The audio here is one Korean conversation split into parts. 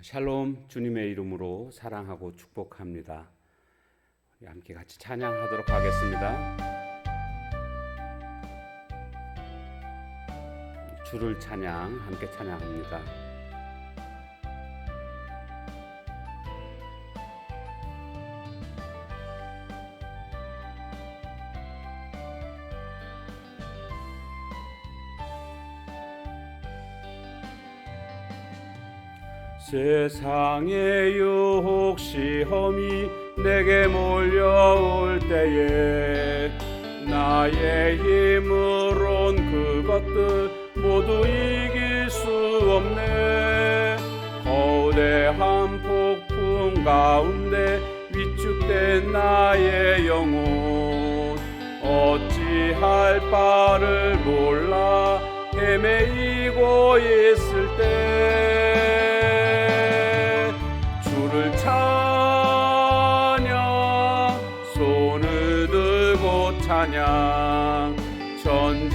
샬롬 주님의 이름으로 사랑하고 축복합니다. 함께 같이 찬양하도록 하겠습니다. 주를 찬양 함께 찬양합니다. 세상의 유혹 시험이 내게 몰려올 때에 나의 힘으론 그것들 모두 이길 수 없네. 거대한 폭풍 가운데 위축된 나의 영혼. 어찌할 바를 몰라 헤매이고 있을 때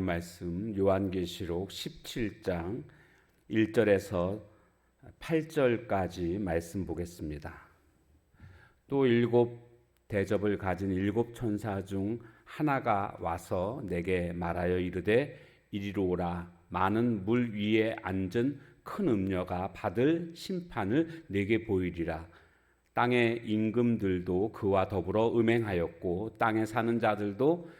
하나님 말씀 요한계시록 17장 1절에서 8절까지 말씀 보겠습니다. 또 일곱 대접을 가진 일곱 천사 중 하나가 와서 내게 말하여 이르되 이리로 오라 많은 물 위에 앉은 큰 음녀가 받을 심판을 내게 보이리라 땅의 임금들도 그와 더불어 음행하였고 땅에 사는 자들도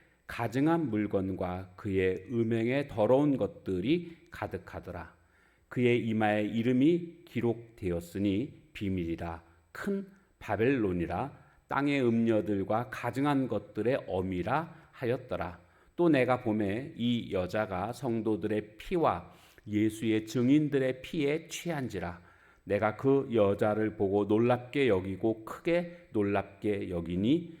가증한 물건과 그의 음행에 더러운 것들이 가득하더라. 그의 이마에 이름이 기록되었으니 비밀이라 큰 바벨론이라 땅의 음녀들과 가증한 것들의 어미라 하였더라. 또 내가 봄에 이 여자가 성도들의 피와 예수의 증인들의 피에 취한지라 내가 그 여자를 보고 놀랍게 여기고 크게 놀랍게 여기니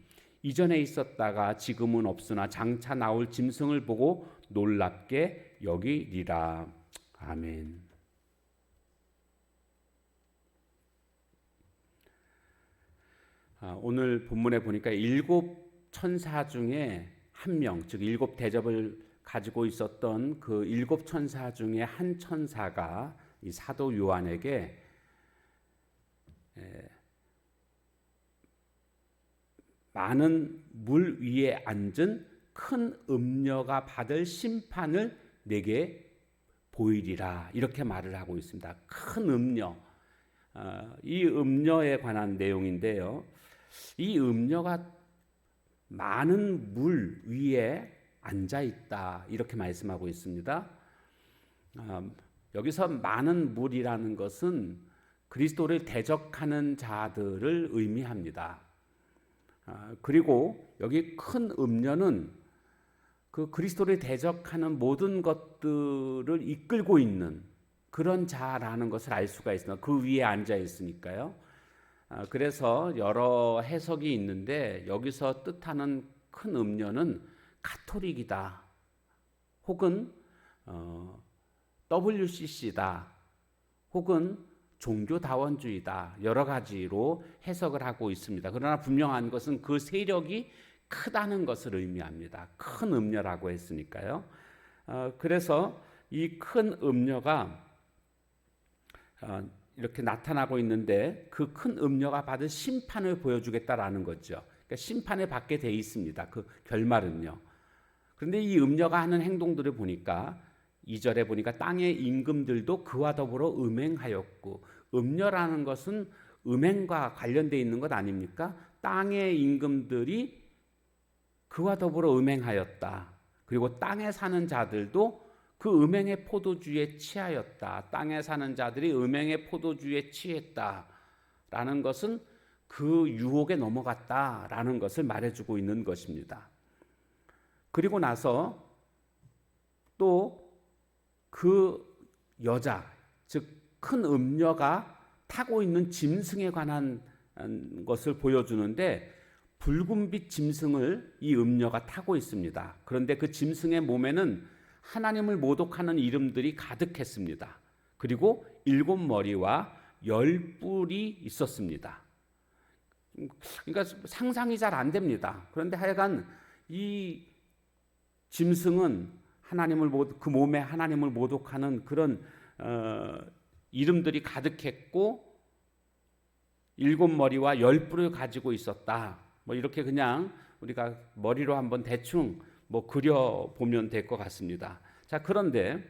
이전에 있었다가 지금은 없으나 장차 나올 짐승을 보고 놀랍게 여기리라. 아멘. 아, 오늘 본문에 보니까 일곱 천사 중에 한 명, 즉 일곱 대접을 가지고 있었던 그 일곱 천사 중에 한 천사가 이 사도 요한에게 에, 많은 물 위에 앉은 큰 음녀가 받을 심판을 내게 보이리라 이렇게 말을 하고 있습니다. 큰 음녀, 어, 이 음녀에 관한 내용인데요. 이 음녀가 많은 물 위에 앉아 있다 이렇게 말씀하고 있습니다. 어, 여기서 많은 물이라는 것은 그리스도를 대적하는 자들을 의미합니다. 아, 그리고 여기 큰 음녀는 그 그리스도를 대적하는 모든 것들을 이끌고 있는 그런 자라는 것을 알 수가 있습니다. 그 위에 앉아 있으니까요. 아, 그래서 여러 해석이 있는데 여기서 뜻하는 큰 음녀는 가톨릭이다. 혹은 어, WCC다. 혹은 종교다원주의다. 여러 가지로 해석을 하고 있습니다. 그러나 분명한 것은 그 세력이 크다는 것을 의미합니다. 큰 음녀라고 했으니까요. 어, 그래서 이 큰 음녀가 어, 이렇게 나타나고 있는데 그 큰 음녀가 받은 심판을 보여주겠다라는 거죠. 그러니까 심판을 받게 돼 있습니다. 그 결말은요. 그런데 이 음녀가 하는 행동들을 보니까 2절에 보니까 땅의 임금들도 그와 더불어 음행하였고 음녀라는 것은 음행과 관련돼 있는 것 아닙니까? 땅의 임금들이 그와 더불어 음행하였다. 그리고 땅에 사는 자들도 그 음행의 포도주에 취하였다. 땅에 사는 자들이 음행의 포도주에 취했다 라는 것은 그 유혹에 넘어갔다 라는 것을 말해주고 있는 것입니다. 그리고 나서 또 그 여자, 즉 큰 음녀가 타고 있는 짐승에 관한 음, 것을 보여주는데 붉은빛 짐승을 이 음녀가 타고 있습니다. 그런데 그 짐승의 몸에는 하나님을 모독하는 이름들이 가득했습니다. 그리고 일곱 머리와 열 뿔이 있었습니다. 그러니까 상상이 잘 안 됩니다. 그런데 하여간 이 짐승은 하나님을 그 몸에 하나님을 모독하는 그런 어, 이름들이 가득했고 일곱 머리와 열 뿔을 가지고 있었다. 뭐 이렇게 그냥 우리가 머리로 한번 대충 뭐 그려 보면 될 것 같습니다. 자 그런데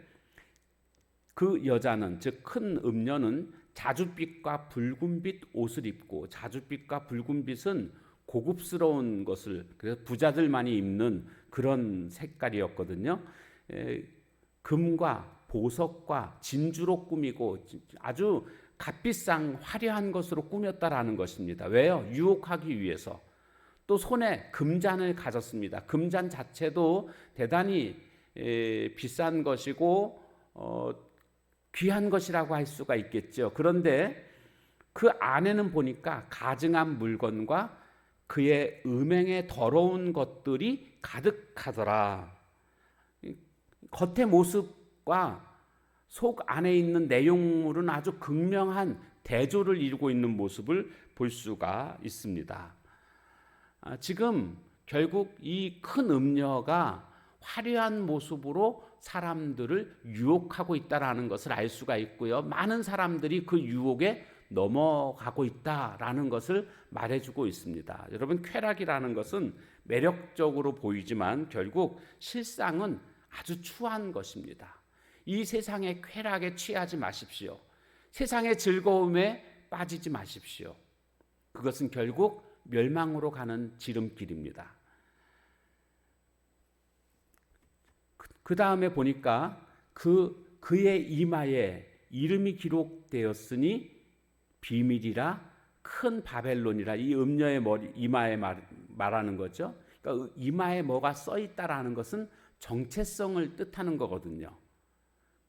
그 여자는 즉 큰 음녀는 자줏빛과 붉은빛 옷을 입고 자줏빛과 붉은빛은 고급스러운 것을 그래서 부자들만이 입는 그런 색깔이었거든요. 에, 금과 보석과 진주로 꾸미고 아주 값비싼 화려한 것으로 꾸몄다라는 것입니다. 왜요? 유혹하기 위해서. 또 손에 금잔을 가졌습니다. 금잔 자체도 대단히 에, 비싼 것이고 어, 귀한 것이라고 할 수가 있겠죠. 그런데 그 안에는 보니까 가증한 물건과 그의 음행에 더러운 것들이 가득하더라. 겉의 모습과 속 안에 있는 내용물은 아주 극명한 대조를 이루고 있는 모습을 볼 수가 있습니다. 아, 지금 결국 이 큰 음녀가 화려한 모습으로 사람들을 유혹하고 있다라는 것을 알 수가 있고요. 많은 사람들이 그 유혹에 넘어가고 있다라는 것을 말해주고 있습니다. 여러분 쾌락이라는 것은 매력적으로 보이지만 결국 실상은 아주 추한 것입니다. 이 세상의 쾌락에 취하지 마십시오. 세상의 즐거움에 빠지지 마십시오. 그것은 결국 멸망으로 가는 지름길입니다. 그 다음에 보니까 그 그의 이마에 이름이 기록되었으니 비밀이라 큰 바벨론이라 이 음녀의 머리 이마에 말, 말하는 거죠. 그러니까 이마에 뭐가 써 있다라는 것은 정체성을 뜻하는 거거든요.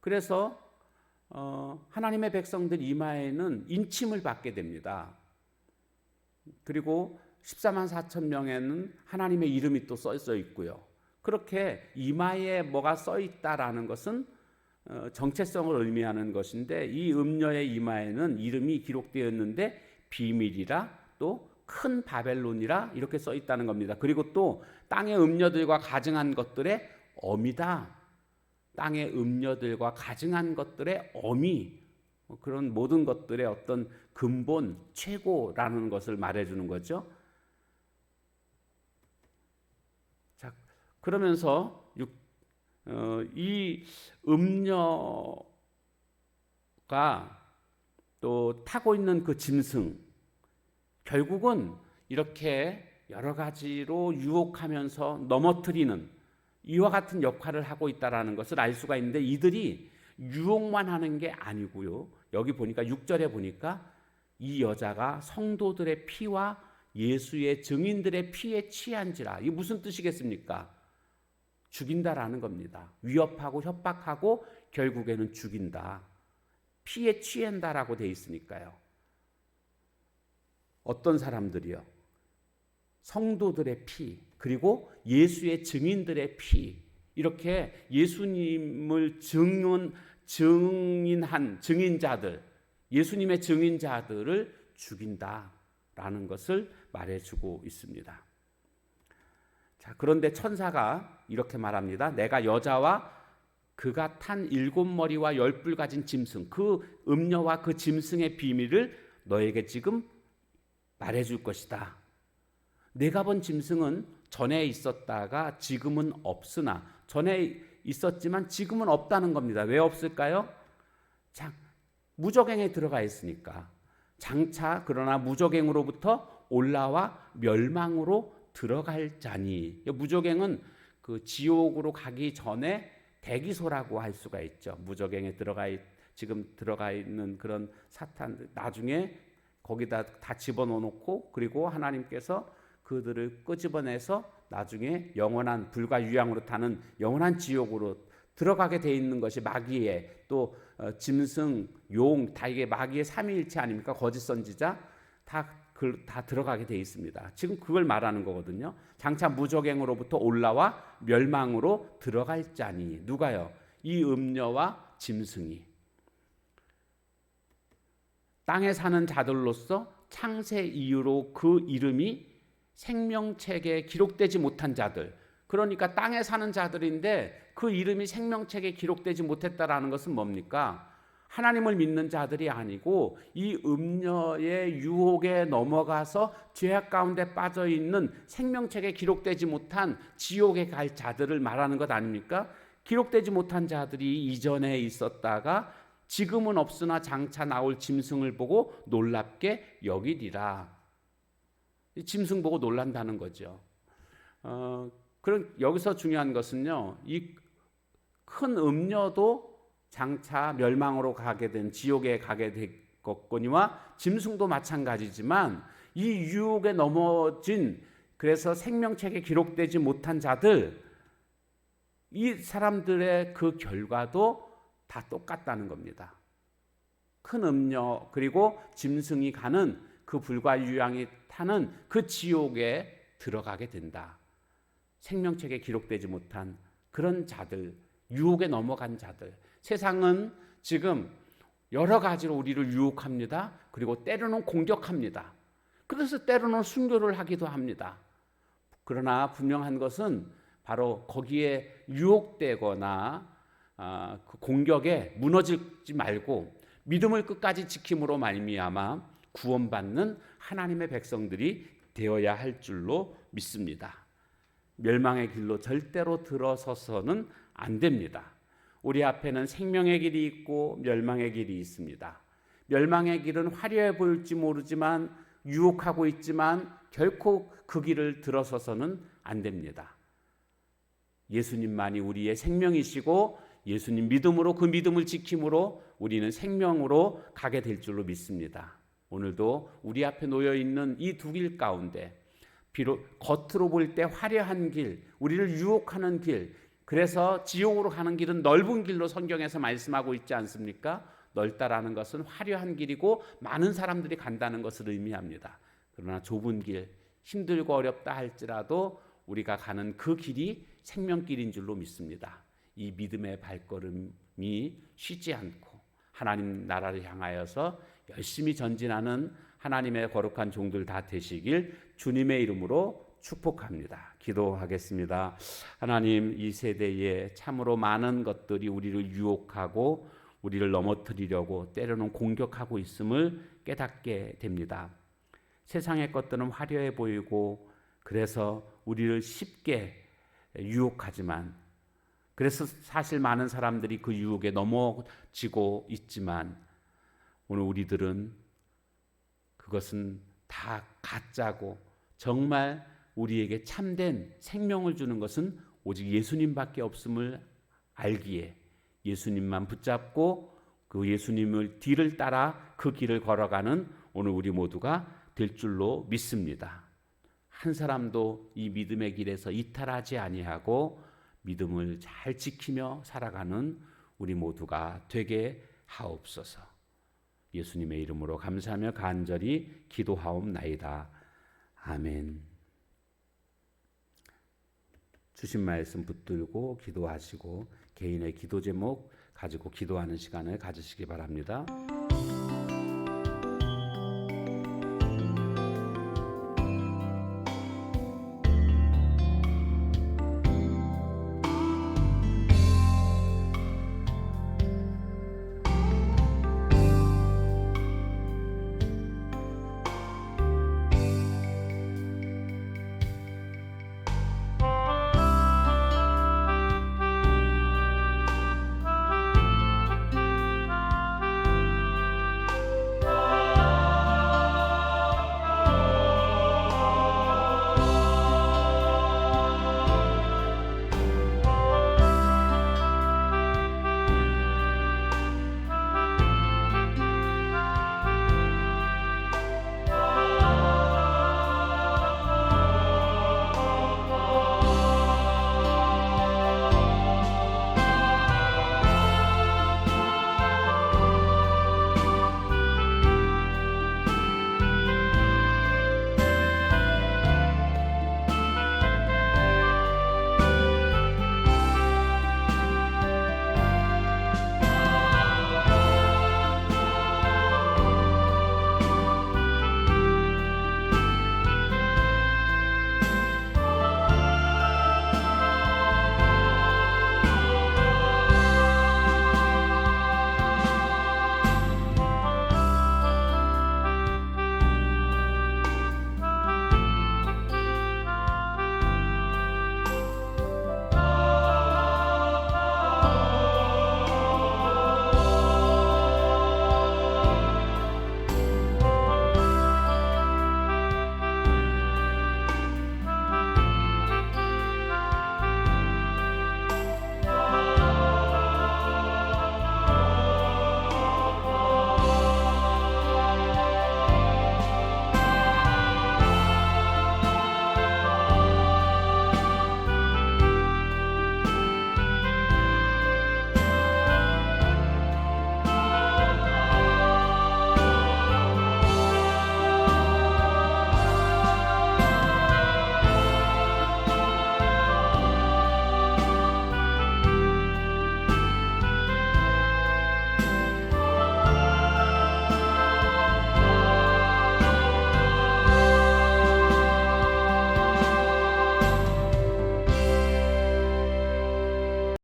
그래서 어, 하나님의 백성들 이마에는 인침을 받게 됩니다. 그리고 14만 4천 명에는 하나님의 이름이 또써 있고요. 그렇게 이마에 뭐가 써 있다라는 것은 어, 정체성을 의미하는 것인데 이 음녀의 이마에는 이름이 기록되었는데 비밀이라 또 큰 바벨론이라 이렇게 써 있다는 겁니다. 그리고 또 땅의 음녀들과 가증한 것들의 어미다. 땅의 음녀들과 가증한 것들의 어미 뭐 그런 모든 것들의 어떤 근본 최고라는 것을 말해주는 거죠. 그러면서 어, 이 음녀가 또 타고 있는 그 짐승 결국은 이렇게 여러 가지로 유혹하면서 넘어뜨리는 이와 같은 역할을 하고 있다라는 것을 알 수가 있는데 이들이 유혹만 하는 게 아니고요. 여기 보니까 6절에 보니까 이 여자가 성도들의 피와 예수의 증인들의 피에 취한지라. 이게 무슨 뜻이겠습니까? 죽인다라는 겁니다. 위협하고 협박하고 결국에는 죽인다. 피에 취한다라고 돼 있으니까요. 어떤 사람들이요? 성도들의 피, 그리고 예수의 증인들의 피, 이렇게 예수님을 증언, 증인한 증인자들, 예수님의 증인자들을 죽인다라는 것을 말해주고 있습니다. 자, 그런데 천사가 이렇게 말합니다. 내가 여자와 그가 탄 일곱 머리와 열뿔 가진 짐승, 그 음녀와 그 짐승의 비밀을 너에게 지금 말해줄 것이다. 내가 본 짐승은 전에 있었다가 지금은 없으나 전에 있었지만 지금은 없다는 겁니다. 왜 없을까요? 자, 무적행에 들어가 있으니까 장차 그러나 무적행으로부터 올라와 멸망으로 들어갈 자니 무적행은 그 지옥으로 가기 전에 대기소라고 할 수가 있죠. 무적행에 들어가 있, 지금 들어가 있는 그런 사탄 나중에 거기다 다 집어넣고 그리고 하나님께서 그들을 끄집어내서 나중에 영원한 불과 유양으로 타는 영원한 지옥으로 들어가게 돼 있는 것이 마귀의 또 어, 짐승, 용, 다 이게 마귀의 삼위일체 아닙니까? 거짓 선지자 다, 그, 다 들어가게 돼 있습니다. 지금 그걸 말하는 거거든요. 장차 무적행으로부터 올라와 멸망으로 들어갈 자니 누가요? 이 음녀와 짐승이 땅에 사는 자들로서 창세 이후로 그 이름이 생명책에 기록되지 못한 자들. 그러니까 땅에 사는 자들인데 그 이름이 생명책에 기록되지 못했다라는 것은 뭡니까? 하나님을 믿는 자들이 아니고 이 음녀의 유혹에 넘어가서 죄악 가운데 빠져 있는 생명책에 기록되지 못한 지옥에 갈 자들을 말하는 것 아닙니까? 기록되지 못한 자들이 이전에 있었다가 지금은 없으나 장차 나올 짐승을 보고 놀랍게 여기리라. 짐승 보고 놀란다는 거죠. 어, 그런 여기서 중요한 것은요. 이 큰 음녀도 장차 멸망으로 가게 된 지옥에 가게 됐거니와 짐승도 마찬가지지만 이 유혹에 넘어진 그래서 생명책에 기록되지 못한 자들 이 사람들의 그 결과도 다 똑같다는 겁니다. 큰 음녀 그리고 짐승이 가는 그 불과 유양이 타는 그 지옥에 들어가게 된다. 생명책에 기록되지 못한 그런 자들, 유혹에 넘어간 자들. 세상은 지금 여러 가지로 우리를 유혹합니다. 그리고 때로는 공격합니다. 그래서 때로는 순교를 하기도 합니다. 그러나 분명한 것은 바로 거기에 유혹되거나 아, 그 공격에 무너지지 말고 믿음을 끝까지 지킴으로 말미암아 구원받는 하나님의 백성들이 되어야 할 줄로 믿습니다. 멸망의 길로 절대로 들어서서는 안 됩니다. 우리 앞에는 생명의 길이 있고 멸망의 길이 있습니다. 멸망의 길은 화려해 보일지 모르지만 유혹하고 있지만 결코 그 길을 들어서서는 안 됩니다. 예수님만이 우리의 생명이시고 예수님 믿음으로 그 믿음을 지킴으로 우리는 생명으로 가게 될 줄로 믿습니다. 오늘도 우리 앞에 놓여 있는 이 두 길 가운데 비록 겉으로 볼 때 화려한 길, 우리를 유혹하는 길, 그래서 지옥으로 가는 길은 넓은 길로 성경에서 말씀하고 있지 않습니까? 넓다라는 것은 화려한 길이고 많은 사람들이 간다는 것을 의미합니다. 그러나 좁은 길, 힘들고 어렵다 할지라도 우리가 가는 그 길이 생명길인 줄로 믿습니다. 이 믿음의 발걸음이 쉬지 않고 하나님 나라를 향하여서 열심히 전진하는 하나님의 거룩한 종들 다 되시길 주님의 이름으로 축복합니다. 기도하겠습니다. 하나님 이 세대에 참으로 많은 것들이 우리를 유혹하고 우리를 넘어뜨리려고 때로는 공격하고 있음을 깨닫게 됩니다. 세상의 것들은 화려해 보이고 그래서 우리를 쉽게 유혹하지만 그래서 사실 많은 사람들이 그 유혹에 넘어지고 있지만 오늘 우리들은 그것은 다 가짜고 정말 우리에게 참된 생명을 주는 것은 오직 예수님밖에 없음을 알기에 예수님만 붙잡고 그 예수님을 뒤를 따라 그 길을 걸어가는 오늘 우리 모두가 될 줄로 믿습니다. 한 사람도 이 믿음의 길에서 이탈하지 아니하고 믿음을 잘 지키며 살아가는 우리 모두가 되게 하옵소서. 예수님의 이름으로 감사하며 간절히 기도하옵나이다. 아멘. 주신 말씀 붙들고 기도하시고 개인의 기도 제목 가지고 기도하는 시간을 가지시기 바랍니다.